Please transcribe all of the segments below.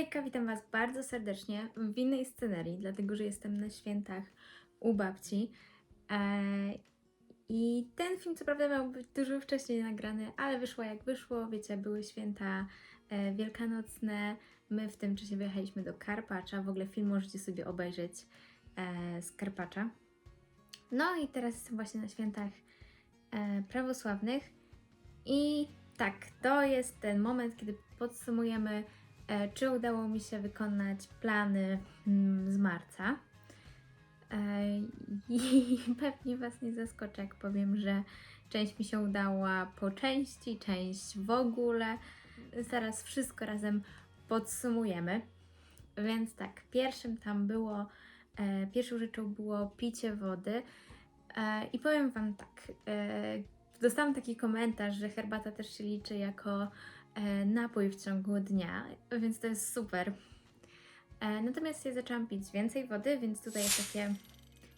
Hejka, witam Was bardzo serdecznie w innej scenerii, dlatego że jestem na świętach u babci. Eee, I ten film, co prawda, miał być dużo wcześniej nagrany, ale wyszło jak wyszło. Wiecie, były święta e, wielkanocne. My w tym czasie wyjechaliśmy do Karpacza. W ogóle film możecie sobie obejrzeć e, z Karpacza. No i teraz jestem właśnie na świętach e, prawosławnych. I tak, to jest ten moment, kiedy podsumujemy, e, czy udało mi się wykonać plany mm, z marca. E, I pewnie Was nie zaskoczę, jak powiem, że część mi się udała po części, część w ogóle. Zaraz wszystko razem podsumujemy. Więc tak, pierwszym tam było, e, pierwszą rzeczą było picie wody. E, I powiem Wam tak, e, dostałam taki komentarz, że herbata też się liczy jako e, napój w ciągu dnia, więc to jest super. E, natomiast ja zaczęłam pić więcej wody, więc tutaj jest takie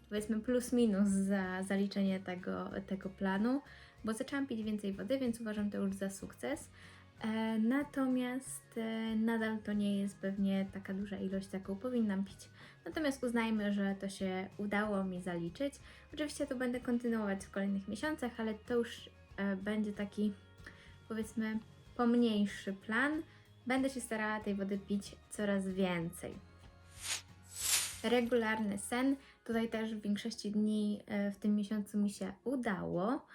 powiedzmy plus minus za zaliczenie tego, tego planu, bo zaczęłam pić więcej wody, więc uważam to już za sukces. E, natomiast e, nadal to nie jest pewnie taka duża ilość, jaką powinnam pić. Natomiast uznajmy, że to się udało mi zaliczyć. Oczywiście to będę kontynuować w kolejnych miesiącach, ale to już e, będzie taki powiedzmy pomniejszy plan. Będę się starała tej wody pić coraz więcej. Regularny sen. Tutaj też w większości dni e, w tym miesiącu mi się udało.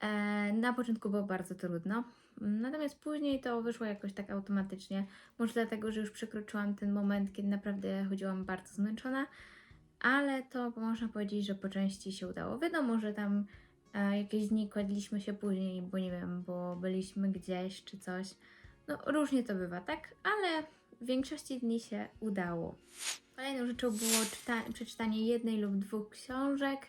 E, Na początku było bardzo trudno, natomiast później to wyszło jakoś tak automatycznie. Może dlatego, że już przekroczyłam ten moment, kiedy naprawdę chodziłam bardzo zmęczona, ale to można powiedzieć, że po części się udało. Wiadomo, że tam jakieś dni kładliśmy się później, bo nie wiem, bo byliśmy gdzieś czy coś. No różnie to bywa, tak? Ale w większości dni się udało. Kolejną rzeczą było czyta- przeczytanie jednej lub dwóch książek.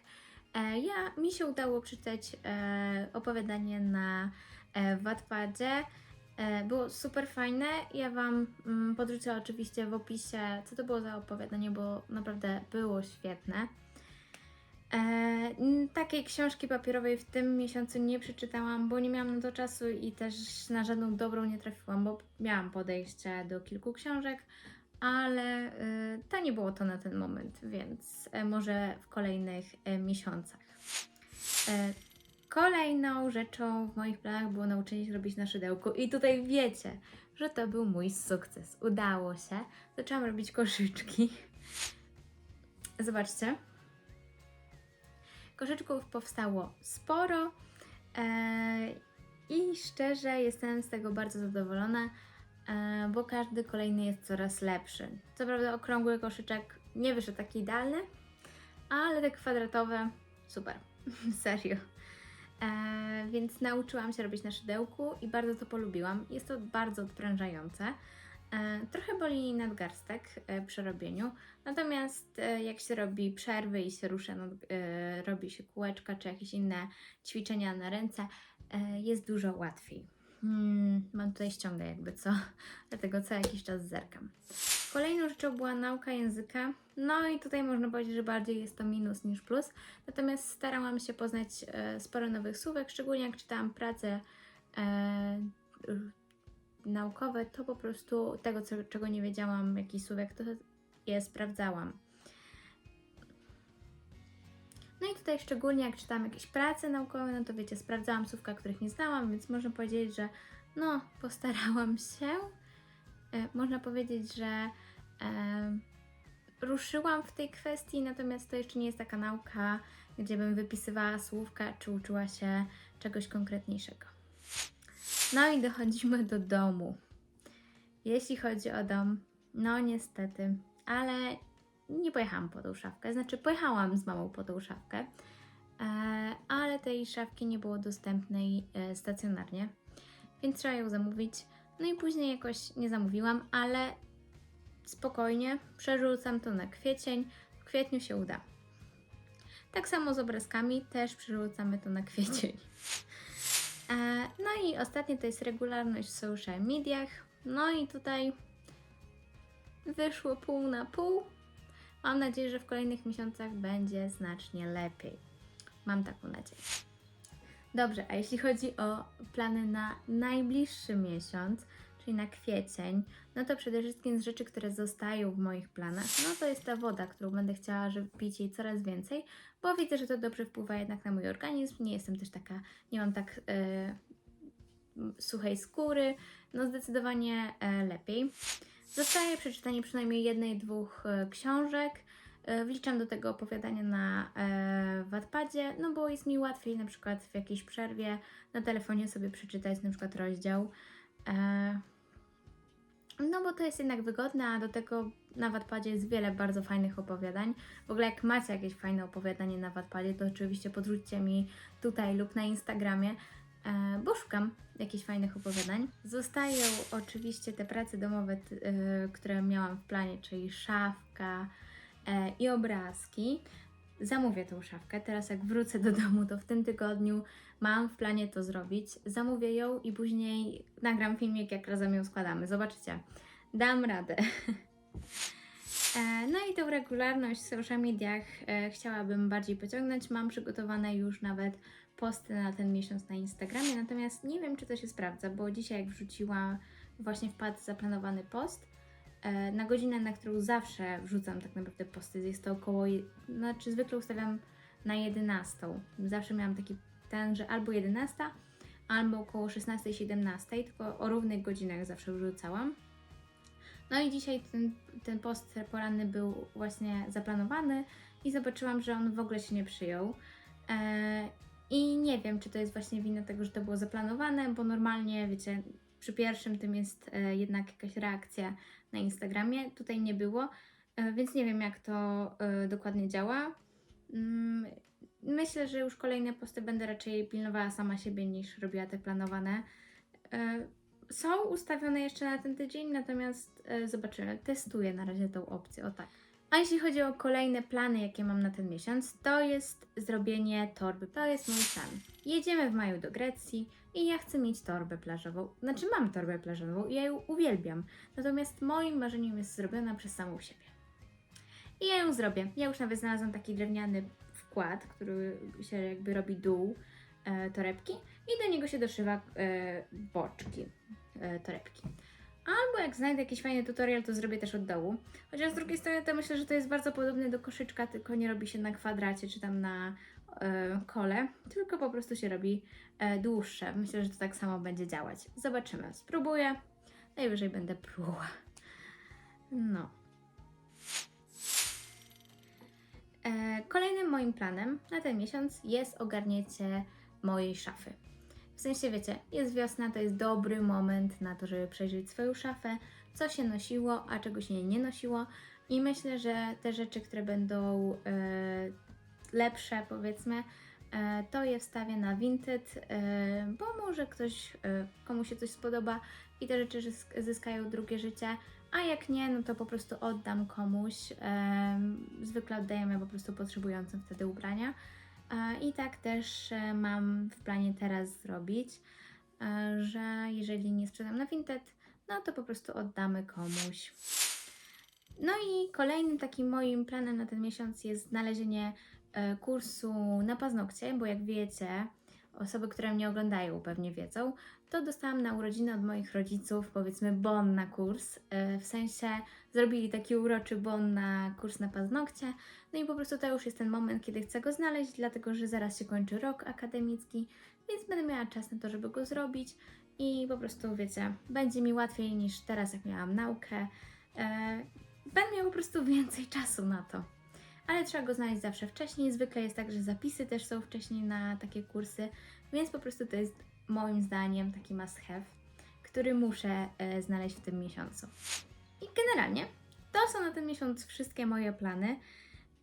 E, ja, mi się udało przeczytać e, opowiadanie na e, Wattpadzie. E, było super fajne. Ja Wam mm, podrzucę oczywiście w opisie, co to było za opowiadanie, bo naprawdę było świetne. E, takiej książki papierowej w tym miesiącu nie przeczytałam, bo nie miałam na to czasu i też na żadną dobrą nie trafiłam, bo miałam podejście do kilku książek, ale y, to nie było to na ten moment, więc e, może w kolejnych e, miesiącach. E, Kolejną rzeczą w moich planach było nauczenie się robić na szydełku i tutaj wiecie, że to był mój sukces. Udało się. Zaczęłam robić koszyczki. Zobaczcie. Koszyczków powstało sporo e, i szczerze jestem z tego bardzo zadowolona, e, bo każdy kolejny jest coraz lepszy. Co prawda okrągły koszyczek nie wyszedł taki idealny, ale te kwadratowe super, serio. E, więc nauczyłam się robić na szydełku i bardzo to polubiłam. Jest to bardzo odprężające. E, trochę boli nadgarstek e, przy robieniu, natomiast e, jak się robi przerwy i się rusza, robi się kółeczka czy jakieś inne ćwiczenia na ręce, jest dużo łatwiej. Hmm, mam tutaj ściągę jakby co, dlatego co jakiś czas zerkam. Kolejną rzeczą była nauka języka. No i tutaj można powiedzieć, że bardziej jest to minus niż plus. Natomiast starałam się poznać sporo nowych słówek, szczególnie jak czytałam prace r- naukowe, to po prostu tego, co, czego nie wiedziałam, jaki słówek, to je sprawdzałam. No i tutaj szczególnie jak czytałam jakieś prace naukowe, no to wiecie, sprawdzałam słówka, których nie znałam, więc można powiedzieć, że no, postarałam się. E, można powiedzieć, że e, ruszyłam w tej kwestii, natomiast to jeszcze nie jest taka nauka, gdzie bym wypisywała słówka, czy uczyła się czegoś konkretniejszego. No i dochodzimy do domu. Jeśli chodzi o dom, no niestety, ale nie pojechałam po tą szafkę. Znaczy, pojechałam z mamą po tą szafkę, e, ale tej szafki nie było dostępnej e, stacjonarnie, więc trzeba ją zamówić. No i później jakoś nie zamówiłam, ale spokojnie przerzucam to na kwiecień. W kwietniu się uda. Tak samo z obrazkami, też przerzucamy to na kwiecień. E, No i ostatnie to jest regularność w social mediach. No i tutaj wyszło pół na pół. Mam nadzieję, że w kolejnych miesiącach będzie znacznie lepiej. Mam taką nadzieję. Dobrze, a jeśli chodzi o plany na najbliższy miesiąc, czyli na kwiecień, no to przede wszystkim z rzeczy, które zostają w moich planach, no to jest ta woda, którą będę chciała, żeby pić jej coraz więcej, bo widzę, że to dobrze wpływa jednak na mój organizm. Nie jestem też taka, nie mam tak e, suchej skóry, no zdecydowanie e, lepiej. Zostaje przeczytanie przynajmniej jednej, dwóch e, książek. Wliczam do tego opowiadania na e, Wattpadzie, no bo jest mi łatwiej na przykład w jakiejś przerwie na telefonie sobie przeczytać na przykład rozdział. E, no bo to jest jednak wygodne, a do tego na Wattpadzie jest wiele bardzo fajnych opowiadań. W ogóle jak macie jakieś fajne opowiadanie na Wattpadzie, to oczywiście podrzućcie mi tutaj lub na Instagramie, e, bo szukam jakichś fajnych opowiadań. Zostają oczywiście te prace domowe, e, które miałam w planie, czyli szafka e, i obrazki. Zamówię tą szafkę. Teraz jak wrócę do domu, to w tym tygodniu mam w planie to zrobić. Zamówię ją i później nagram filmik, jak razem ją składamy. Zobaczycie. Dam radę. E, No i tą regularność w social mediach e, chciałabym bardziej pociągnąć. Mam przygotowane już nawet posty na ten miesiąc na Instagramie, natomiast nie wiem, czy to się sprawdza, bo dzisiaj jak wrzuciłam, właśnie wpadł zaplanowany post na godzinę, na którą zawsze wrzucam tak naprawdę posty. Jest to około, znaczy zwykle ustawiam na 11. Zawsze miałam taki ten, że albo 11, albo około 16-17, tylko o równych godzinach zawsze wrzucałam. No i dzisiaj ten, ten post poranny był właśnie zaplanowany i zobaczyłam, że on w ogóle się nie przyjął. E, I nie wiem, czy to jest właśnie wina tego, że to było zaplanowane, bo normalnie, wiecie, przy pierwszym tym jest e, jednak jakaś reakcja na Instagramie. Tutaj nie było, e, więc nie wiem, jak to e, dokładnie działa. Mm, Myślę, że już kolejne posty będę raczej pilnowała sama siebie niż robiła te planowane. Są ustawione jeszcze na ten tydzień, natomiast zobaczymy. Testuję na razie tą opcję, o tak. A jeśli chodzi o kolejne plany, jakie mam na ten miesiąc, to jest zrobienie torby. To jest mój plan. Jedziemy w maju do Grecji i ja chcę mieć torbę plażową. Znaczy mam torbę plażową i ja ją uwielbiam. Natomiast moim marzeniem jest zrobiona przez samą siebie. I ja ją zrobię. Ja już nawet znalazłam taki drewniany wkład, który się jakby robi dół e, torebki i do niego się doszywa e, boczki e, torebki. Albo jak znajdę jakiś fajny tutorial, to zrobię też od dołu. Chociaż z drugiej strony to myślę, że to jest bardzo podobne do koszyczka, tylko nie robi się na kwadracie czy tam na e, kole, tylko po prostu się robi e, dłuższe. Myślę, że to tak samo będzie działać. Zobaczymy. Spróbuję. Najwyżej będę próbowała. No. E, Kolejnym moim planem na ten miesiąc jest ogarnięcie mojej szafy. W sensie, wiecie, jest wiosna, to jest dobry moment na to, żeby przejrzeć swoją szafę, co się nosiło, a czego się nie nosiło. I myślę, że te rzeczy, które będą e, lepsze, powiedzmy, e, to je wstawię na Vinted, e, bo może ktoś, e, komu się coś spodoba i te rzeczy zysk- zyskają drugie życie. A jak nie, no to po prostu oddam komuś. em, zwykle oddajemy po prostu potrzebującym wtedy ubrania. I tak też e, mam w planie teraz zrobić, e, że jeżeli nie sprzedam na Vinted, no to po prostu oddamy komuś. No i kolejnym takim moim planem na ten miesiąc jest znalezienie e, kursu na paznokcie, bo jak wiecie, osoby, które mnie oglądają pewnie wiedzą, to dostałam na urodziny od moich rodziców, powiedzmy, bon na kurs. e, W sensie zrobili taki uroczy bon na kurs na paznokcie. No i po prostu to już jest ten moment, kiedy chcę go znaleźć, dlatego że zaraz się kończy rok akademicki, więc będę miała czas na to, żeby go zrobić. I po prostu, wiecie, będzie mi łatwiej niż teraz, jak miałam naukę. E, Będę miała po prostu więcej czasu na to. Ale trzeba go znaleźć zawsze wcześniej. Zwykle jest tak, że zapisy też są wcześniej na takie kursy, więc po prostu to jest moim zdaniem taki must have, który muszę e, znaleźć w tym miesiącu. I generalnie to są na ten miesiąc wszystkie moje plany.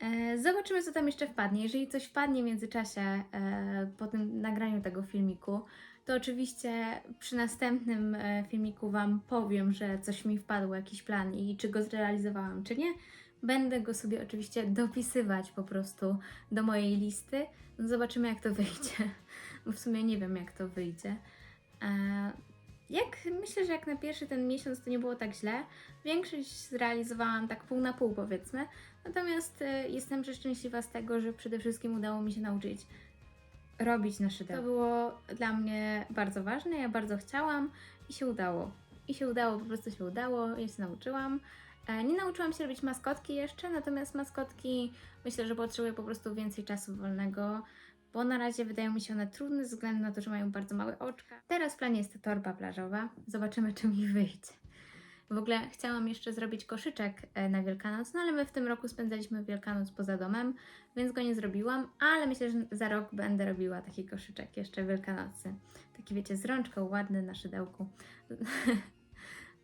E, Zobaczymy, co tam jeszcze wpadnie. Jeżeli coś wpadnie w międzyczasie e, po tym nagraniu tego filmiku, to oczywiście przy następnym e, filmiku Wam powiem, że coś mi wpadło, jakiś plan i czy go zrealizowałam, czy nie. Będę go sobie oczywiście dopisywać po prostu do mojej listy. No zobaczymy, jak to wyjdzie, bo w sumie nie wiem, jak to wyjdzie. E, Jak myślę, że jak na pierwszy ten miesiąc to nie było tak źle. Większość zrealizowałam tak pół na pół, powiedzmy. Natomiast e, jestem szczęśliwa z tego, że przede wszystkim udało mi się nauczyć robić na szydełko. To było dla mnie bardzo ważne, ja bardzo chciałam i się udało. i się udało, po prostu się udało, ja się nauczyłam. E, Nie nauczyłam się robić maskotki jeszcze, natomiast maskotki myślę, że potrzebuję po prostu więcej czasu wolnego, bo na razie wydają mi się one trudne ze względu na to, że mają bardzo małe oczka. Teraz w planie jest ta torba plażowa, zobaczymy czy mi wyjdzie. W ogóle chciałam jeszcze zrobić koszyczek e, na Wielkanoc, no ale my w tym roku spędzaliśmy Wielkanoc poza domem, więc go nie zrobiłam, ale myślę, że za rok będę robiła taki koszyczek jeszcze Wielkanocy. Taki wiecie, z rączką, ładny na szydełku.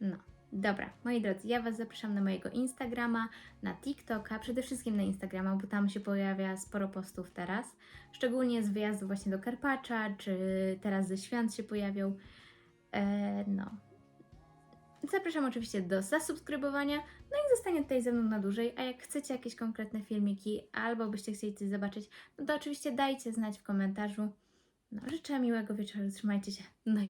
No, dobra, moi drodzy, ja Was zapraszam na mojego Instagrama, na TikToka, przede wszystkim na Instagrama, bo tam się pojawia sporo postów teraz, szczególnie z wyjazdu właśnie do Karpacza, czy teraz ze świąt się pojawią. E, no. Zapraszam oczywiście do zasubskrybowania, no i zostanie tutaj ze mną na dłużej, a jak chcecie jakieś konkretne filmiki, albo byście chcieli coś zobaczyć, no to oczywiście dajcie znać w komentarzu. No, życzę miłego wieczoru, trzymajcie się, no i